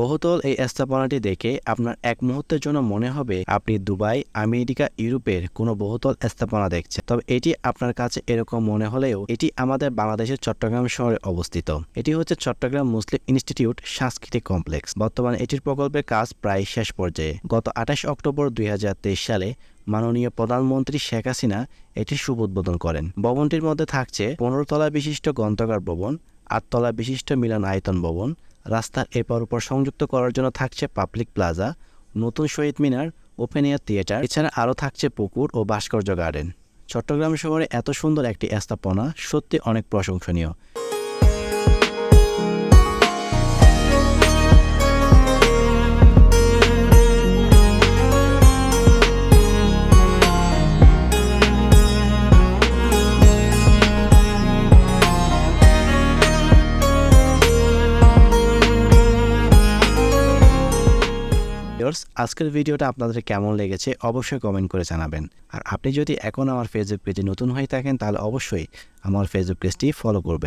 বহুতল এই স্থাপনাটি দেখে আপনার এক মুহূর্তের জন্য মনে হবে আপনি দুবাই, আমেরিকা, ইউরোপের কোনো বহুতল স্থাপনা দেখছেন। তবে এটি আপনার কাছে এরকম মনে হলেও এটি আমাদের বাংলাদেশের চট্টগ্রাম শহরে অবস্থিত। এটি হচ্ছে চট্টগ্রাম মুসলিম ইনস্টিটিউট সাংস্কৃতিক কমপ্লেক্স। বর্তমানে এটির প্রকল্পের কাজ প্রায় শেষ পর্যায়ে। গত আঠাশ অক্টোবর দুই হাজার তেইশ সালে মাননীয় প্রধানমন্ত্রী শেখ হাসিনা এটির শুভ উদ্বোধন করেন। ভবনটির মধ্যে থাকছে পনেরো তলা বিশিষ্ট গ্রন্থাগার ভবন আটতলা বিশিষ্ট মিলন আয়তন ভবন রাস্তার এপার ওপর সংযুক্ত করার জন্য থাকছে পাবলিক প্লাজা, নতুন Shaheed Minar open air theatre এছাড়া আরও থাকছে পুকুর ও ভাস্কর্য গার্ডেন চট্টগ্রাম শহরে এত সুন্দর একটি স্থাপনা সত্যি অনেক প্রশংসনীয়। ভিউয়ার্স, আজকের ভিডিওটা আপনাদের কেমন লেগেছে অবশ্যই কমেন্ট করে জানাবেন। আর আপনি যদি এখন আমার ফেসবুক পেজে নতুন হয়ে থাকেন, তাহলে অবশ্যই আমার ফেসবুক পেজটি ফলো করবেন।